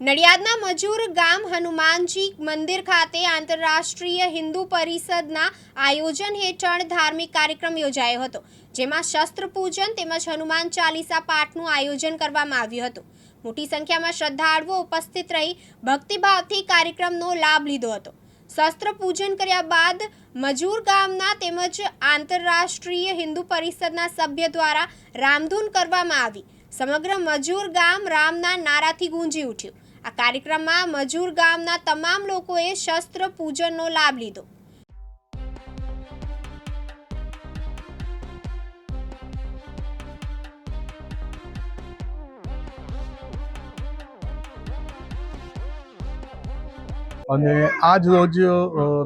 નડિયાદના મજૂર ગામ હનુમાનજી મંદિર ખાતે આંતરરાષ્ટ્રીય હિન્દુ પરિષદના આયોજન હેઠળ ધાર્મિક કાર્યક્રમ યોજાયો હતો, જેમાં શસ્ત્ર પૂજન તેમજ હનુમાન ચાલીસા પાઠનું આયોજન કરવામાં આવ્યું હતું. મોટી સંખ્યામાં શ્રદ્ધાળુઓ ઉપસ્થિત રહી ભક્તિભાવથી કાર્યક્રમનો લાભ લીધો હતો. શસ્ત્ર પૂજન કર્યા બાદ મજૂર ગામના તેમજ આંતરરાષ્ટ્રીય હિન્દુ પરિષદના સભ્ય દ્વારા રામધૂન કરવામાં આવી. સમગ્ર મજૂર ગામ રામના નારાથી ગુંજી ઉઠ્યું. આ કાર્યક્રમમાં મજૂર ગામના તમામ લોકોએ શસ્ત્ર પૂજનનો લાભ લીધો. અને આજ રોજ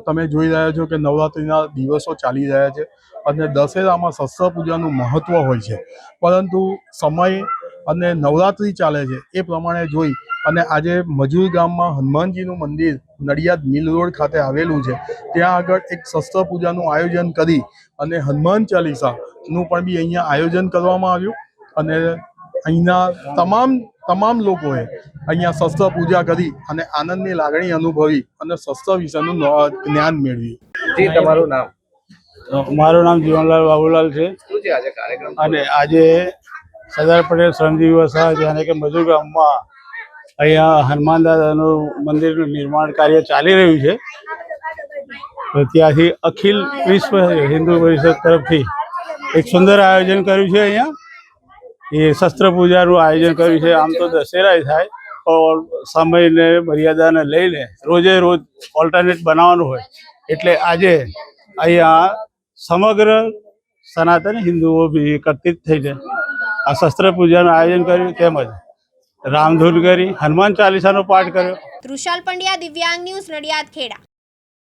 તમે જોઈ રહ્યા છો કે નવરાત્રિના દિવસો ચાલી રહ્યા છે અને દશેરામાં શસ્ત્ર પૂજાનું મહત્વ હોય છે. પરંતુ સમય અને નવરાત્રિ ચાલે છે. એ પ્રમાણે જોઈ અને આજે મજૂર ગામમાં હનુમાનજીનું મંદિર નડિયાદ મિલ રોડ ખાતે આવેલું છે. ત્યાં આગળ એક શસ્ત્ર પૂજાનું આયોજન કરી અને હનુમાન ચાલીસાનું પણ બી અહીંયા આયોજન કરવામાં આવ્યું અને અહીંના તમામ તમામ લોકોએ અહીંયા શસ્ત્ર પૂજા કરી અને આનંદની લાગણી અનુભવી અને શસ્ત્ર વિશેનું જ્ઞાન મેળવ્યું. જી તમારું નામ? મારું નામ જીવનલાલ બાબુલાલ છે. શું છે આજે કાર્યક્રમ? અને આજે સરદાર પટેલ શ્રમ દિવસ છે કે મજૂર ગામમાં અહીંયા હનુમાન દાદાનું મંદિરનું નિર્માણ કાર્ય ચાલી રહ્યું છે. તો ત્યાંથી અખિલ વિશ્વ હિન્દુ પરિષદ તરફથી એક સુંદર આયોજન કર્યું છે અહીંયા. એ શસ્ત્ર પૂજાનું આયોજન કર્યું છે. આમ તો દશેરાય થાય સમયને, મર્યાદાને લઈને રોજે રોજ ઓલ્ટરનેટ બનાવવાનું હોય. એટલે આજે અહીંયા સમગ્ર સનાતન હિન્દુઓ બી એકત્રિત થઈને આ શસ્ત્ર પૂજાનું આયોજન કર્યું તેમજ રામધૂન કરી હનુમાન ચાલીસાનો પાઠ કર્યો. તૃષાલ પંડ્યા, દિવ્યાંગ ન્યૂઝ નડિયાદ, ખેડા.